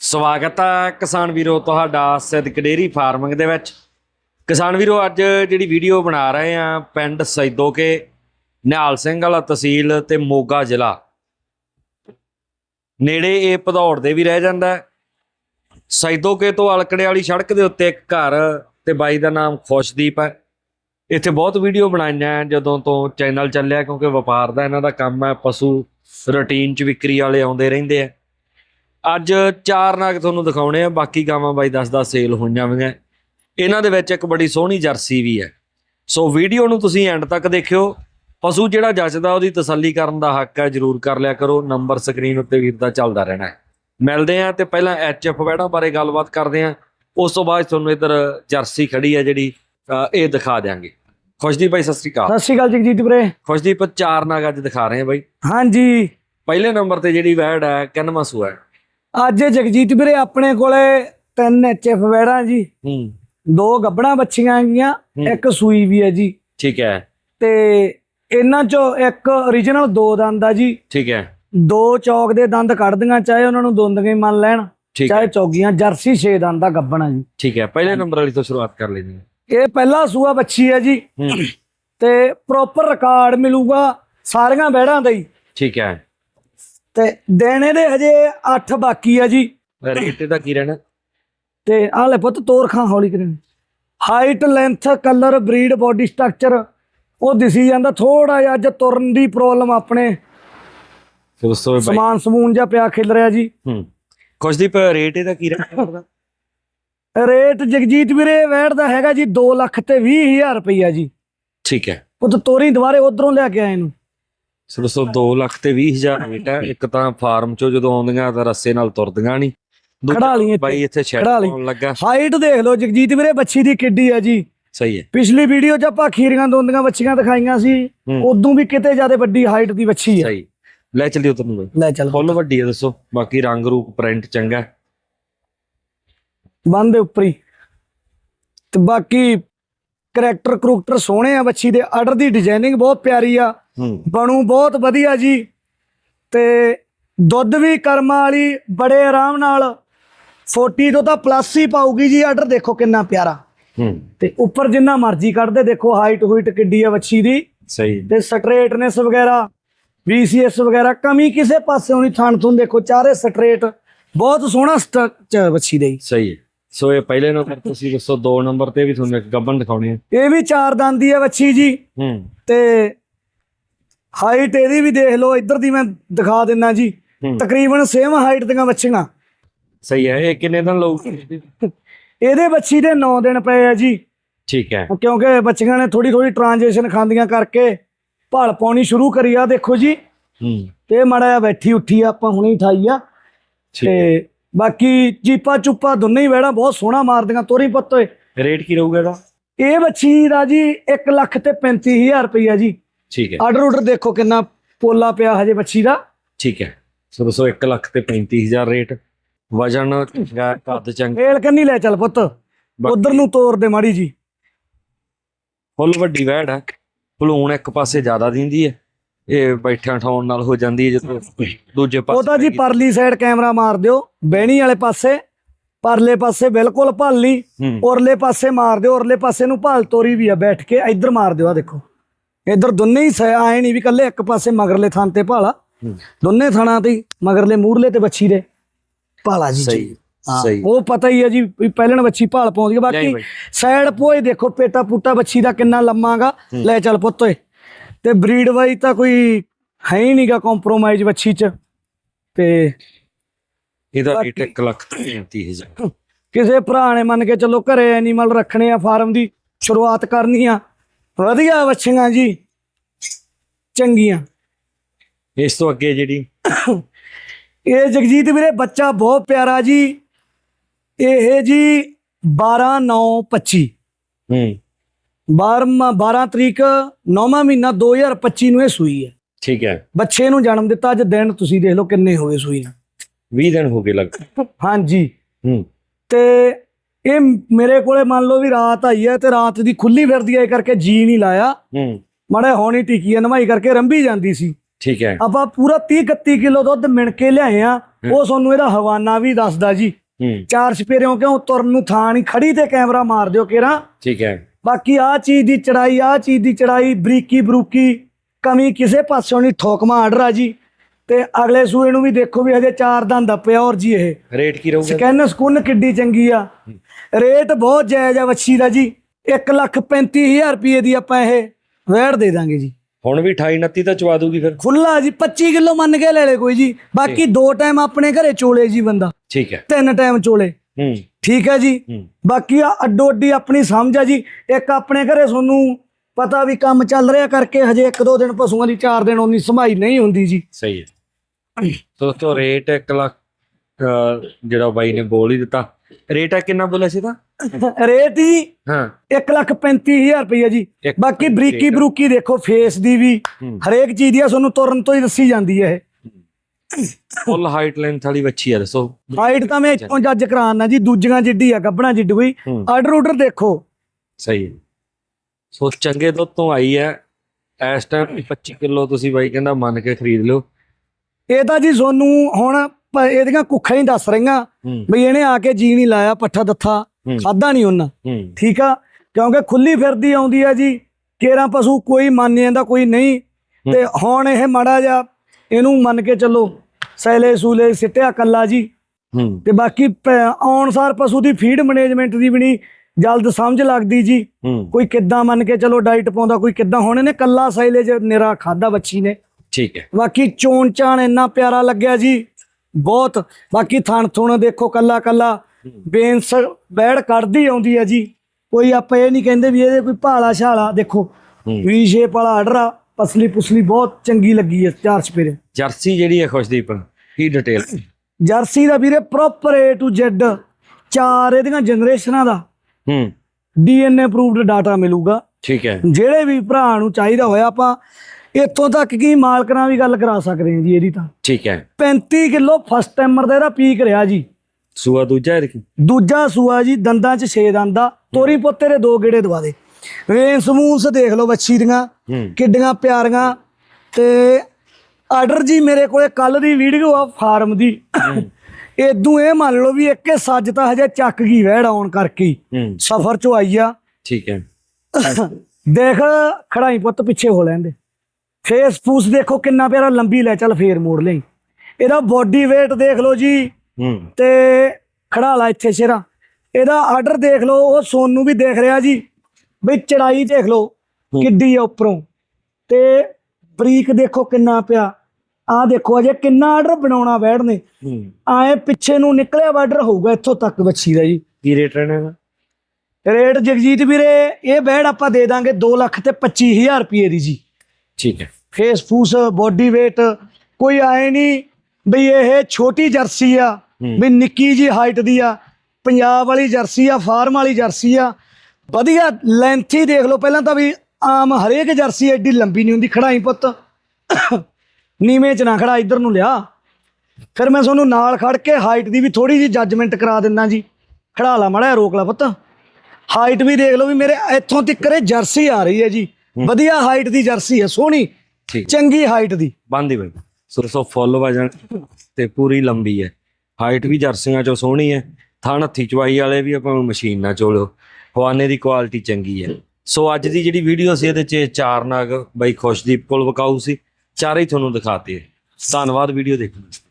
ਸਵਾਗਤ ਹੈ ਕਿਸਾਨ ਵੀਰੋ ਤੁਹਾਡਾ ਸਿੱਧਕ ਡੇਰੀ ਫਾਰਮਿੰਗ ਦੇ ਵਿੱਚ। ਕਿਸਾਨ ਵੀਰੋ, ਅੱਜ ਜਿਹੜੀ ਵੀਡੀਓ ਬਣਾ ਰਹੇ ਆ ਪਿੰਡ ਸੈਦੋਕੇ ਨਿਹਾਲ ਸਿੰਘ ਵਾਲਾ ਤਹਿਸੀਲ ਤੇ ਮੋਗਾ ਜ਼ਿਲ੍ਹਾ। ਨੇੜੇ ਇਹ ਭਦੌੜ ਦੇ ਵੀ ਰਹਿ ਜਾਂਦਾ ਸੈਦੋਕੇ ਤੋਂ ਅਲਕੜੇ ਵਾਲੀ ਸੜਕ ਦੇ ਉੱਤੇ ਇੱਕ ਘਰ ਤੇ ਬਾਈ ਦਾ ਨਾਮ ਖੁਸ਼ਦੀਪ ਹੈ। ਇੱਥੇ ਬਹੁਤ ਵੀਡੀਓ ਬਣਾਈਆਂ ਜਦੋਂ ਤੋਂ ਚੈਨਲ ਚੱਲਿਆ ਕਿਉਂਕਿ ਵਪਾਰ ਦਾ ਇਹਨਾਂ ਦਾ ਕੰਮ ਹੈ, ਪਸ਼ੂ ਰੁਟੀਨ ਚ ਵਿਕਰੀ ਵਾਲੇ ਆਉਂਦੇ ਰਹਿੰਦੇ ਆ। ਅੱਜ ਚਾਰ ਨਾਗ ਤੁਹਾਨੂੰ ਦਿਖਾਉਣੇ ਆ ਬਾਕੀ ਗਾਵਾਂ ਬਾਈ ਦੱਸਦਾ ਸੇਲ ਹੋਈਆਂ ਹੋਈਆਂ। ਇਹਨਾਂ ਦੇ ਵਿੱਚ ਇੱਕ ਬੜੀ ਸੋਹਣੀ ਜਰਸੀ ਵੀ ਹੈ। ਸੋ ਵੀਡੀਓ ਨੂੰ ਤੁਸੀਂ ਐਂਡ ਤੱਕ ਦੇਖਿਓ। ਪਸ਼ੂ ਜਿਹੜਾ ਜੱਜਦਾ ਉਹਦੀ ਤਸੱਲੀ ਕਰਨ ਦਾ ਹੱਕ ਹੈ। ਜਰੂਰ ਕਰ ਲਿਆ ਕਰੋ। ਨੰਬਰ ਸਕਰੀਨ ਉੱਤੇ ਵੀਰ ਦਾ ਚੱਲਦਾ ਰਹਿਣਾ ਹੈ। ਮਿਲਦੇ ਆ ਤੇ ਪਹਿਲਾਂ ਐਚਐਫ ਵੈੜਾਂ ਬਾਰੇ ਗੱਲਬਾਤ ਕਰਦੇ ਆ ਉਸ ਤੋਂ ਬਾਅਦ ਤੁਹਾਨੂੰ ਇੱਧਰ ਜਰਸੀ ਖੜੀ ਹੈ ਜਿਹੜੀ ਇਹ ਦਿਖਾ ਦਿਆਂਗੇ। ਖੁਸ਼ਦੀਪ ਭਾਈ ਸਤਿ ਸ੍ਰੀ ਅਕਾਲ। ਸਤਿ ਸ਼੍ਰੀ ਅਕਾਲ ਜਗਜੀਤ ਵੀਰੇ। ਖੁਸ਼ਦੀਪ ਚਾਰ ਨਾਗ ਅੱਜ ਦਿਖਾ ਰਹੇ ਆ ਬਾਈ। ਹਾਂਜੀ। ਪਹਿਲੇ ਨੰਬਰ ਤੇ ਜਿਹੜੀ ਵੈੜ ਹੈ ਕਿੰਨਵਾਂ ਸੂਆ ਹੈ? ਅੱਜ ਜਗਜੀਤ ਵੀਰੇ ਆਪਣੇ ਕੋਲੇ ਤਿੰਨ ਐਚਐਫ ਵੈੜਾਂ ਜੀ। ਹੂੰ। ਦੋ ਗੱਬਣਾ ਬੱਚੀਆਂ ਗੀਆਂ ਹੂੰ। ਇੱਕ ਸੂਈ ਵੀ ਹੈ ਜੀ। ਠੀਕ ਹੈ। ਤੇ ਇਹਨਾਂ ਚੋਂ ਇੱਕ origignal ਦੋ ਦੰਦ ਆ ਜੀ। ਠੀਕ ਹੈ। ਦੋ ਚੌਕ ਦੇ ਦੰਦ ਕੱਢਦੀਆਂ ਚਾਹੇ ਉਹਨਾਂ ਨੂੰ ਦੋਂਦਗੇ ਮੰਨ ਲੈਣ ਹੈ। ਚਾਹੇ ਚੌਗੀਆਂ ਜਰਸੀ 6 ਦੰਦ ਦਾ ਗੱਬਣਾ ਜੀ। ਠੀਕ ਹੈ। ਪਹਿਲੇ ਨੰਬਰ ਵਾਲੀ ਤੋਂ ਸ਼ੁਰੂਆਤ ਕਰ ਲੈਂਦੇ ਹਾਂ। ਇਹ ਪਹਿਲਾ ਸੂਆ ਬੱਚੀ ਹੈ ਜੀ। ਹੂੰ। ਤੇ ਪ੍ਰੋਪਰ ਰਿਕਾਰਡ ਮਿਲੂਗਾ ਸਾਰੀਆਂ ਵੈੜਾਂ ਦਾ ਹੀ। ਠੀਕ ਹੈ। ਤੇ ਦੇਣੇ ਦੇ ਹਜੇ 8 ਬਾਕੀ ਆ ਜੀ। ਰੇਟ ਦਾ ਕੀ ਰਹਿਣਾ। ਤੇ ਆਹ ਲੈ ਪੁੱਤ ਤੋਰ ਖਾਂ ਹੌਲੀ ਕਰੇ। Height length colour breed body structure ਉਹ ਦਿਸੀ ਜਾਂਦਾ। ਥੋੜਾ ਜਿਹਾ ਅੱਜ ਤੁਰਨ ਦੀ ਪ੍ਰੋਬਲਮ ਆਪਣੇ। ਫਿਰ ਉਸ ਤੋਂ ਬਾਅਦ ਬਾਈ। ਸਮਾਨ ਸਮੂਨ ਜਿਹਾ ਪਿਆ ਖਿਲ ਰਿਹਾ ਜੀ। ਹੂੰ। ਖੁਸ਼ਦੀਪ ਰੇਟ ਇਹਦਾ ਕੀ ਰਹਿਣਾ ਰੇਟ ਜਗਜੀਤ ਵੀਰੇ ਵੈਟ ਦਾ ਹੈਗਾ ਜੀ 2 ਲੱਖ ਤੇ 20 ਹਜ਼ਾਰ ਰੁਪਈਆ ਜੀ। ਠੀਕ ਹੈ। ਪੁੱਤ ਤੋਰੀ ਦੁਬਾਰੇ ਉਧਰੋਂ ਲਿਆ ਕੇ ਆਏ ਨੂੰ ਸੋ ਦੋਸਤੋ 2 ਲੱਖ ਤੇ 20 ਹਜ਼ਾਰ ਰੇਟ ਹੈ ਇੱਕ ਤਾਂ ਫਾਰਮ ਚੋਂ ਜਦੋਂ ਆਉਂਦੀਆਂ ਤਾਂ ਰੱਸੇ ਨਾਲ ਤੁਰਦੀਆਂ ਨਹੀਂ ਖੜਾ ਲਈ ਇੱਥੇ। ਬਾਈ ਇੱਥੇ ਸ਼ੈਡ ਖੜਾ ਲਈ। ਪਾਉਣ ਲੱਗਾ। ਹਾਈਟ ਦੇਖ ਲਓ ਜਗਜੀਤ ਵੀਰੇ ਬੱਚੀ ਦੀ ਕਿੱਡੀ ਆ ਜੀ। ਸਹੀ ਹੈ। ਪਿਛਲੀ ਵੀਡੀਓ 'ਚ ਆਪਾਂ ਖੀਰੀਆਂ ਦੋਂਦੀਆਂ ਬੱਚੀਆਂ ਦਿਖਾਈਆਂ ਸੀ ਹੂੰ। ਉਦੋਂ ਵੀ ਕਿਤੇ ਜ਼ਿਆਦਾ ਵੱਡੀ ਹਾਈਟ ਦੀ ਬੱਚੀ ਹੈ ਸਹੀ। ਲੈ ਚੱਲਿਓ ਤੁਹਾਨੂੰ ਬਾਈ। ਲੈ ਚੱਲ। ਫੁੱਲ ਵੱਡੀ ਹੈ ਦੱਸੋ। ਬਾਕੀ ਰੰਗ ਰੂਪ ਪ੍ਰਿੰਟ ਚੰਗਾ। ਹੈ। ਬੰਨ ਦੇ ਉੱਪਰ ਹੀ। ਤੇ ਬਾਕੀ ਕਰੈਕਟਰ ਕਰੂਕਟਰ ਸੋਹਣੇ ਆ ਬੱਚੀ ਦੇ। ਆਰਡਰ ਦੀ ਡਿਜ਼ਾਈਨਿੰਗ ਬਹੁਤ ਪਿਆਰੀ ਆ। ਬਣੂ ਬਹੁਤ ਵਧੀਆ ਜੀ। ਤੇ ਦੁੱਧ ਵੀ ਕਰਮਾਂ ਵਾਲੀ ਬੜੇ ਆਰਾਮ ਨਾਲ। 40 ਤੋਂ ਤਾਂ ਪਲੱਸ ਹੀ ਪਾਊਗੀ ਜੀ ਆਰਡਰ ਦੇਖੋ ਕਿੰਨਾ ਪਿਆਰਾ। ਹੂੰ। ਤੇ ਉੱਪਰ ਜਿੰਨਾ ਮਰਜ਼ੀ ਕੱਢਦੇ ਦੇਖੋ ਹਾਈਟ ਹੁਈਟ ਕਿੱਡੀ ਆ ਬੱਚੀ ਦੀ। ਸਹੀ ਤੇ ਸਟ੍ਰੇਟਨੈਸ ਵਗੈਰਾ VCS ਵਗੈਰਾ ਕਮੀ ਕਿਸੇ ਪਾਸਿਓਂ ਨਹੀਂ ਥਣ ਥੁਣ ਦੇਖੋ ਚਾਰੇ ਸਟ੍ਰੇਟ ਬਹੁਤ ਸੋਹਣਾ ਸਟਰਕਚਰ ਬੱਚੀ ਦੇ। ਸਹੀ ਹੈ। ਸੋ ਇਹ ਪਹਿਲੇ ਨੰਬਰ ਤੁਸੀਂ ਦੱਸੋ ਦੋ ਨੰਬਰ ਤੇ ਵੀ ਤੁਹਾਨੂੰ ਇੱਕ ਗੱਬਨ ਦਿਖਾਉਣੀ ਹੈ। ਇਹ ਵੀ ਚਾਰ ਦੰਦ ਦੀ ਆ ਬੱਚੀ ਜੀ। ਹੂੰ। ਤੇ ਹਾਈਟ ਇਹਦੀ ਵੀ ਦੇਖ ਲਓ ਇੱਧਰ ਦੀ ਮੈਂ ਦਿਖਾ ਦਿੰਨਾ ਜੀ। ਤਕਰੀਬਨ ਸੇਮ ਹਾਈਟ ਦੀਆਂ ਬੱਚੀਆਂ ਸਹੀ ਹੈ ਇਹ ਕਿੰਨੇ ਦਿਨ ਲਊਗੀ? ਇਹਦੇ ਬੱਚੀ ਦੇ 9 ਦਿਨ ਪਏ ਆ ਜੀ। ਠੀਕ ਹੈ। ਕਿਉਂਕਿ ਬੱਚੀਆਂ ਨੇ ਥੋੜੀ ਥੋੜੀ ਟ੍ਰਾਂਜੀਸ਼ਨ ਖਾਂਦੀਆਂ ਕਰਕੇ ਭਾਲ ਪਾਉਣੀ ਸ਼ੁਰੂ ਕਰੀ ਆ ਦੇਖੋ ਜੀ। ਤੇ ਮਾੜਾ ਬੈਠੀ ਉੱਠੀ ਆ ਆਪਾਂ ਹੁਣੇ ਠਾਈ ਆ। ਤੇ ਬਾਕੀ ਚੀਪਾ ਚੁੱਪਾ ਦੋਨੇ ਹੀ ਵੈੜਾ ਬਹੁਤ ਸੋਹਣਾ ਮਾਰਦੀਆਂ ਤੋਰੀ ਪੁੱਤ ਓਏ। ਰੇਟ ਕੀ ਰਹੂਗਾ ਇਹਦਾ? ਇਹ ਬੱਚੀ ਦਾ ਜੀ 1 ਲੱਖ ਤੇ 35000 ਰੁਪਈਆ ਜੀ। ਠੀਕ ਹੈ। ਆਰਡਰ ਆਰਡਰ ਦੇਖੋ ਕਿੰਨਾ ਪੋਲਾ ਪਿਆ ਹਜੇ ਬੱਚੀ ਦਾ। ਠੀਕ ਹੈ। ਸੋ ਦੱਸੋ 1 ਲੱਖ ਤੇ 35000 ਰੇਟ। ਵਜਨ ਕੱਦ ਚੰਗਾ ਫੇਲ ਕੰਨੀ ਲੈ ਚੱਲ ਪੁੱਤ। ਉਧਰ ਨੂੰ ਤੋਰ ਦੇ ਮਾੜੀ ਜੀ। ਫੁੱਲ ਵੱਡੀ ਵੈੜ ਹੈ। ਭਲੂਣ ਇੱਕ ਪਾਸੇ ਜ਼ਿਆਦਾ ਦਿੰਦੀ ਹੈ। ਇਹ ਬੈਠਿਆਂ ਠਾਉਣ ਨਾਲ ਹੋ ਜਾਂਦੀ ਹੈ ਜਦੋਂ ਦੂਜੇ ਪਾਸੇ ਉਹ ਤਾਂ ਜੀ ਪਰਲੀ ਸਾਈਡ ਕੈਮਰਾ ਮਾਰ ਦਿਓ। ਬਹਿਣੀ ਵਾਲੇ ਪਾਸੇ ਪਰਲੇ ਪਾਸੇ ਬਿਲਕੁਲ ਭਲ ਲਈ ਹੂੰ। ਉਰਲੇ ਪਾਸੇ ਮਾਰ ਦਿਓ। ਉਰਲੇ ਪਾਸੇ ਨੂੰ ਭਾਲ ਤੋਰੀ ਵੀ ਆ ਬੈਠ ਕੇ ਇੱਧਰ ਮਾਰ ਦਿਓ ਆ ਦੇਖੋ। ਇੱਧਰ ਦੋਨੇ ਹੀ ਸੈ ਆਏ ਨਹੀਂ ਵੀ ਕੱਲੇ ਇੱਕ ਪਾਸੇ ਮਗਰਲੇ ਥਾਂ ਤੇ ਭਾਲਾ। ਦੋਨੇ ਥਾਣਾ ਤੇ ਮਗਰਲੇ ਮੂਰਲੇ ਤੇ ਬੱਚੀ ਦੇ। ਭਾਲਾ ਜੀ ਸਹੀ ਉਹ ਪਤਾ ਹੀ ਹੈ ਜੀ ਵੀ ਪਹਿਲਣ ਬੱਚੀ ਭਾਲ ਪਾਉਂਦੀ ਹੈ। ਬਾਕੀ ਸਾਈਡ ਪੋਏ ਦੇਖੋ ਪੇਟਾ ਪੁੱਟਾ ਬੱਚੀ ਦਾ ਕਿੰਨਾ ਲੰਮਾਗਾ। ਲੈ ਚੱਲ ਪੁੱਤ ਓਏ। ਤੇ ਬਰੀਡ ਵਾਈ ਤਾਂ ਕੋਈ ਹੈ ਹੀ ਨਹੀਂਗਾ ਕੰਪਰੋਮਾਈਜ਼ ਬੱਚੀ ਚ। ਤੇ ਇਹਦਾ ਰੇਟ ਬਾਕੀ- 1 ਲੱਖ ਤੇ 35000 ਕਿਸੇ ਭਰਾ ਨੇ ਮੰਨ ਕੇ ਚੱਲੋ ਘਰੇ ਐਨੀਮਲ ਰੱਖਣੇ ਆ ਫਾਰਮ ਦੀ ਸ਼ੁਰੂਆਤ ਕਰਨੀ ਆ। ਵਧੀਆ ਬੱਚੀਆਂ ਜੀ। ਚੰਗੀਆਂ। ਇਸ ਤੋਂ ਅੱਗੇ ਜਿਹੜੀ? ਇਹ ਜਗਜੀਤ ਵੀਰੇ ਬੱਚਾ ਬਹੁਤ ਪਿਆਰਾ ਜੀ। ਇਹ ਜੀ 12 9 25 ਹੂੰ। 12 12 ਤਰੀਕ 9ਵਾਂ ਮਹੀਨਾ 2025 ਨੂੰ ਇਹ ਸੂਈ ਹੈ। ਠੀਕ ਹੈ। ਬੱਚੇ ਨੂੰ ਜਨਮ ਦਿੱਤਾ ਅੱਜ ਦਿਨ ਤੁਸੀਂ ਦੇਖ ਲਓ ਕਿੰਨੇ ਹੋ ਗਏ ਸੂਈ ਨੂੰ। 20 ਦਿਨ ਹੋ ਗਏ ਲੱਗ ਹਾਂਜੀ। ਹੂੰ। ਤੇ ਇਹ ਮੇਰੇ ਕੋਲੇ ਮੰਨ ਲਓ ਵੀ ਰਾਤ ਆਈ ਹੈ ਤੇ ਰਾਤ ਦੀ ਖੁੱਲੀ ਫਿਰਦੀ ਐ ਕਰਕੇ ਜੀ ਨਹੀਂ ਲਾਇਆ। ਹੂੰ। ਮੜੇ ਹੋਣੀ ਟਿਕੀ ਐ ਨਵਾਈ ਕਰਕੇ ਰੰਭੀ ਜਾਂਦੀ ਸੀ। ਠੀਕ ਹੈ। ਆਪਾਂ ਪੂਰਾ 30 31 ਕਿਲੋ ਦੁੱਧ ਮਿਣ ਕੇ ਲਿਆਏ ਆ ਉਹ ਤੁਹਾਨੂੰ ਇਹਦਾ ਹਵਾਨਾ ਵੀ ਦੱਸਦਾ ਜੀ। ਹੂੰ। ਚਾਰ ਸਪੇਰਿਓਂ ਕਿਉਂ ਤੁਰਨ ਨੂੰ ਥਾਂ ਨਹੀਂ ਖੜੀ ਤੇ ਕੈਮਰਾ ਮਾਰ ਦਿਓ ਕਿਰਾ। ਠੀਕ ਹੈ। ਬਾਕੀ ਆ ਚੀਜ਼ ਦੀ ਚੜਾਈ ਆ ਚੀਜ਼ ਦੀ ਚੜਾਈ ਬਰੀਕੀ ਬਰੂਕੀ ਕਮੀ ਕਿਸੇ ਪਾਸਿਓਂ ਨਹੀਂ ਠੋਕਮਾ ਆਰਡਰ ਆ ਜੀ। ਤੇ ਅਗਲੇ ਸੂਏ ਨੂੰ ਵੀ ਦੇਖੋ ਵੀ ਹਜੇ ਚਾਰ ਦੰਦ ਆ ਪਿਓਰ ਜੀ ਇਹ। ਰੇਟ ਕੀ ਰਹੂਗਾ? ਸਕੈਨ ਸਕੂਨ ਕਿੱਡੀ ਚੰਗੀ ਆ। ਰੇਟ ਬਹੁਤ ਜਾਇਜ਼ ਆ ਵੱਛੀ ਦਾ ਜੀ। 1 ਲੱਖ 35000 ਰੁਪਏ ਦੀ ਆਪਾਂ ਇਹ ਵੈੜ ਦੇ ਦਾਂਗੇ ਜੀ। ਹੁਣ ਵੀ 28 29 ਤਾਂ ਚਵਾ ਦੂਗੀ ਫਿਰ? ਖੁੱਲਾ ਜੀ 25 ਕਿਲੋ ਮੰਨ ਕੇ ਲੈ ਲੈ ਕੋਈ ਜੀ। ਬਾਕੀ ਦੋ ਟਾਈਮ ਆਪਣੇ ਘਰੇ ਚੋਲੇ ਜੀ ਬੰਦਾ। ਠੀਕ ਹੈ। ਤਿੰਨ ਟਾਈਮ ਚੋਲੇ। ਹੂੰ। ਠੀਕ ਹੈ ਜੀ। ਬਾਕੀ ਆ ਅੱਡੋ ਅੱਡੀ ਆਪਣੀ ਸਮਝ ਆ ਜੀ। ਇੱਕ ਆਪਣੇ ਘਰੇ ਤੁਹਾਨੂੰ ਪਤਾ ਵੀ ਕੰਮ ਚੱਲ ਰਿਹਾ ਕਰਕੇ ਹਜੇ ਇੱਕ ਦੋ ਦਿਨ ਪਸ਼ੂਆਂ ਦੀ ਚਾਰ ਦਿਨ ਉਨੀ ਸਮਾਈ ਨਹੀਂ ਹੁੰਦੀ ਜੀ। ਸਹੀ ਹੈ। ਤੋ ਤੋ ਰੇਟ 1 ਲੱਖ ਜਿਹੜਾ ਬਾਈ ਨੇ ਬੋਲ ਹੀ ਦਿੱਤਾ। ਰੇਟ ਹੈ ਕਿੰਨਾ ਬੋਲਿਆ ਸੀ ਤਾਂ ਰੇਟ ਜੀ ਹਾਂ। 1 ਲੱਖ 35000 ਰੁਪਏ ਜੀ। ਬਾਕੀ ਬਰੀਕੀ ਆ। ਬਰੂਕੀ ਦੇਖੋ ਫੇਸ ਦੀ ਵੀ। ਹਰੇਕ ਚੀਜ਼ ਦੀ ਆ ਤੁਹਾਨੂੰ ਤੁਰਨ ਤੋਂ ਹੀ ਦੱਸੀ ਜਾਂਦੀ ਹੈ ਫੁੱਲ ਹਾਈਟ ਲੈਂਥ ਵਾਲੀ ਬੱਚੀ ਹੈ ਦੱਸੋ। ਹਾਈਟ ਤਾਂ ਮੈਂ ਇੱਥੋਂ ਜੱਜ ਕਰਾਉਣਾ ਜੀ ਦੂਜੀਆਂ ਜਿੱਡੀ ਆ ਗੱਬਣਾ ਜਿੱਡੀ ਕੋਈ ਆਰਡਰ ਆਰਡਰ ਦੇਖੋ। ਸਹੀ ਹੈ। ਸੋ ਚੰਗੇ ਦੁੱਧ ਤੋਂ ਆਈ ਹੈ। ਇਸ ਟਾਈਮ 25 ਕਿਲੋ ਤੁਸੀਂ ਬਾਈ ਕਹਿੰਦਾ ਮੰਨ ਕੇ ਖਰੀਦ ਲਿਓ। ਇਹ ਤਾਂ ਜੀ ਤੁਹਾਨੂੰ ਹੁਣ ਇਹਦੀਆਂ ਕੁੱਖਾਂ ਹੀ ਦੱਸ ਰਹੀਆਂ ਬਈ ਇਹਨੇ ਆ ਕੇ ਜੀ ਨਹੀਂ ਲਾਇਆ ਪੱਠਾ ਦੱਥਾ ਖਾਦਾ ਨਹੀਂ ਉਹਨਾਂ। ਠੀਕ ਆ? ਕਿਉਂਕਿ ਖੁੱਲੀ ਫਿਰਦੀ ਆਉਂਦੀ ਆ ਜੀ ਕੇਰਾਂ ਪਸ਼ੂ ਕੋਈ ਮੰਨ ਜਾਂਦਾ ਕੋਈ ਨਹੀਂ। ਤੇ ਹੁਣ ਇਹ ਮਾੜਾ ਜਿਹਾ ਇਹਨੂੰ ਮੰਨ ਕੇ ਚੱਲੋ ਸੈਲੇ ਸੂਲੇ ਸਿੱਟਿਆ ਕੱਲਾ ਜੀ। ਤੇ ਬਾਕੀ ਆਉਣਸਾਰ ਪਸ਼ੂ ਦੀ ਫੀਡ ਮੈਨੇਜਮੈਂਟ ਦੀ ਵੀ ਨਹੀਂ ਜਲਦ ਸਮਝ ਲੱਗਦੀ ਜੀ। ਕੋਈ ਕਿੱਦਾਂ ਮੰਨ ਕੇ ਚਲੋ ਡਾਈਟ ਪਾਉਂਦਾ ਕੋਈ ਕਿੱਦਾਂ। ਹੁਣ ਇਹਨੇ ਕੱਲਾ ਸਾਈਲੇਜ ਨਿਰਾ ਖਾਦਾ ਬੱਚੀ ਨੇ। ਠੀਕ ਹੈ। ਬਾਕੀ ਚੋਣ ਚਾਣ ਇੰਨਾ ਪਿਆਰਾ ਲੱਗਿਆ ਜੀ ਬਹੁਤ। ਬਾਕੀ ਥਣ ਥੁਣ ਦੇਖੋ ਕੱਲਾ ਕੱਲਾ ਬੇਂਸ ਬੈੜ ਕੱਢਦੀ ਆਉਂਦੀ ਆ ਜੀ। ਕੋਈ ਆਪਾਂ ਇਹ ਨਹੀਂ ਕਹਿੰਦੇ ਵੀ ਇਹਦੇ ਕੋਈ ਭਾਲਾ ਛਾਲਾ ਦੇਖੋ। ਹੂੰ। ਵੀ ਸ਼ੇਪ ਵਾਲਾ ਆਰਡਰ ਆ ਪਸਲੀ ਪੁਸਲੀ ਬਹੁਤ ਚੰਗੀ ਲੱਗੀ ਹੈ ਚਾਰ ਸਪੇਰੇ ਜਰਸੀ ਜਿਹੜੀ ਹੈ ਖੁਸ਼ਦੀਪ ਕੀ ਡਿਟੇਲ ਜਰਸੀ ਦਾ ਵੀਰੇ ਪ੍ਰੋਪਰ A to Z ਚਾਰ ਇਹਦੀਆਂ ਜਨਰੇਸ਼ਨਾਂ ਦਾ। ਹੂੰ। ਡੀਐਨਏ ਪ੍ਰੂਵਡ ਡਾਟਾ ਮਿਲੂਗਾ। ਠੀਕ ਹੈ। ਜਿਹੜੇ ਵੀ ਭਰਾ ਨੂੰ ਚਾਹੀਦਾ ਹੋਇਆ ਆਪਾਂ ਇੱਥੋਂ ਤੱਕ ਕੀ ਮਾਲਕ ਨਾਲ ਵੀ ਗੱਲ ਕਰਾ ਸਕਦੇ ਹਾਂ ਜੀ ਇਹਦੀ ਤਾਂ। ਠੀਕ ਹੈ। 35 ਕਿਲੋ ਫਸਟ ਟਾਈਮਰ ਦਾ ਇਹਦਾ ਪੀਕ ਰਿਹਾ ਜੀ। ਸੂਆ ਦੂਜਾ ਹੈ ਕਿ? ਦੂਜਾ ਸੂਆ ਜੀ ਦੰਦਾਂ 'ਚ 6 ਦੰਦ ਤੋਰੀ ਪੁੱਤੇ ਦੇ ਦੋ ਗੇੜੇ ਦਵਾ ਦੇ। ਵੇਨ ਸਮੂਸ ਦੇਖ ਲਓ ਬੱਚੀ ਦੀਆਂ ਕਿੱਡੀਆਂ ਪਿਆਰੀਆਂ। ਤੇ ਆਰਡਰ ਜੀ ਮੇਰੇ ਕੋਲੇ ਕੱਲ ਦੀ ਵੀਡੀਓ ਆ ਫਾਰਮ ਦੀ। ਇਦੋਂ ਇਹ ਮੰਨ ਲਓ ਵੀ ਇੱਕੇ ਸੱਜ ਤਾਂ ਹਜੇ ਚੱਕ ਗਈ ਵਹਿੜ ਆਉਣ ਕਰਕੇ ਸਫ਼ਰ 'ਚੋਂ ਆਈ ਆ। ਠੀਕ ਹੈ। ਦੇਖ ਖੜਾਈ ਪੁੱਤ ਪਿੱਛੇ ਹੋ ਲੈਂਦੇ ਫੇਸ ਫੂਸ ਦੇਖੋ ਕਿੰਨਾ ਪਿਆਰਾ ਲੰਬੀ ਲੈ ਚੱਲ ਫੇਰ ਮੋੜ ਲਈ। ਇਹਦਾ ਬੋਡੀ weight ਦੇਖ ਲਓ ਜੀ। ਤੇ ਖੜਾ ਲਾ ਇੱਥੇ ਸ਼ੇਰਾ ਇਹਦਾ ਆਰਡਰ ਦੇਖ ਲਓ ਉਹ ਸੋਨੂੰ ਵੀ ਦੇਖ ਰਿਹਾ ਜੀ। ਬਈ ਚੜਾਈ ਦੇਖ ਲਓ। ਕਿੱਡੀ ਆ ਉੱਪਰੋਂ। ਤੇ ਬਰੀਕ ਦੇਖੋ ਕਿੰਨਾ ਪਿਆ। ਆ ਦੇਖੋ ਅਜੇ ਕਿੰਨਾ ਆਰਡਰ ਬਣਾਉਣਾ ਬੈਠ ਨੇ। ਆਏ ਪਿੱਛੇ ਨੂੰ ਨਿਕਲਿਆ ਆਰਡਰ ਹੋਊਗਾ ਇੱਥੋਂ ਤੱਕ ਵੱਛੀ ਦਾ ਜੀ। ਕੀ ਰੇਟ ਰਹਿਣਾ ਇਹਦਾ? ਰੇਟ ਜਗਜੀਤ ਵੀਰੇ ਇਹ ਬੈੜ ਆਪਾਂ ਦੇ ਦਾਂਗੇ 2 ਲੱਖ ਤੇ 25000 ਰੁਪਏ ਦੀ ਜੀ। ਠੀਕ ਹੈ। ਫੇਸ ਫੂਸ ਬੋਡੀ weight ਕੋਈ ਆਏ ਨਹੀਂ ਬਈ ਇਹ ਛੋਟੀ ਜਰਸੀ ਆ। ਵੀ ਨਿੱਕੀ ਜੀ ਹਾਈਟ ਦੀ ਆ ਪੰਜਾਬ ਵਾਲੀ ਜਰਸੀ ਆ ਫਾਰਮ ਵਾਲੀ ਜਰਸੀ ਆ ਵਧੀਆ ਲੈਂਥ ਦੇਖ ਲਓ ਪਹਿਲਾਂ ਤਾਂ ਵੀ ਆਮ ਹਰੇਕ ਜਰਸੀ ਐਡੀ ਲੰਬੀ ਨਹੀਂ ਹੁੰਦੀ ਖੜਾਈ ਪੁੱਤ। ਨੀਵੇਂ ਚ ਨਾ ਖੜਾ ਇੱਧਰ ਨੂੰ ਲਿਆ। ਫਿਰ ਮੈਂ ਤੁਹਾਨੂੰ ਨਾਲ ਖੜ ਕੇ ਹਾਈਟ ਦੀ ਵੀ ਥੋੜੀ ਜੀ ਜੱਜਮੈਂਟ ਕਰਾ ਦਿੰਦਾ ਜੀ। ਖੜਾ ਲਾ ਮੜਾ ਰੋਕ ਲਾ ਪੁੱਤ। ਹਾਈਟ ਵੀ ਦੇਖ ਲਓ ਵੀ ਮੇਰੇ ਇੱਥੋਂ ਤੱਕ ਜਰਸੀ ਆ ਰਹੀ ਹੈ ਜੀ। ਵਧੀਆ ਹਾਈਟ ਦੀ ਜਰਸੀ ਹੈ ਸੋਹਣੀ। ਠੀਕ। ਚੰਗੀ ਹਾਈਟ ਦੀ। ਬੰਦੀ ਬਈ ਸੋ ਸੋ ਫੁੱਲ ਵਜਨ ਤੇ ਪੂਰੀ ਲੰਬੀ ਹੈ। ਹਾਈਟ ਵੀ ਜਰਸੀਆਂ ਚੋਂ ਸੋਹਣੀ ਹੈ। ਥਣ ਹੱਥੀ ਚਵਾਈ ਵਾਲੇ ਵੀ ਆਪਾਂ ਮਸ਼ੀਨ ਨਾਲ ਚੋਲੋ। ਹਵਾਨੇ ਦੀ ਕੁਆਲਿਟੀ ਚੰਗੀ ਹੈ। ਸੋ ਅੱਜ ਦੀ ਜਿਹੜੀ ਵੀਡੀਓ ਸੀ ਇਹਦੇ ਚ ਚਾਰ ਨਾਗ ਬਾਈ ਖੁਸ਼ਦੀਪ ਕੋਲ ਵਕਾਊ ਸੀ। ਚਾਰੇ ਹੀ ਤੁਹਾਨੂੰ ਦਿਖਾਤੇ। ਧੰਨਵਾਦ ਵੀਡੀਓ ਦੇਖਣ ਲਈ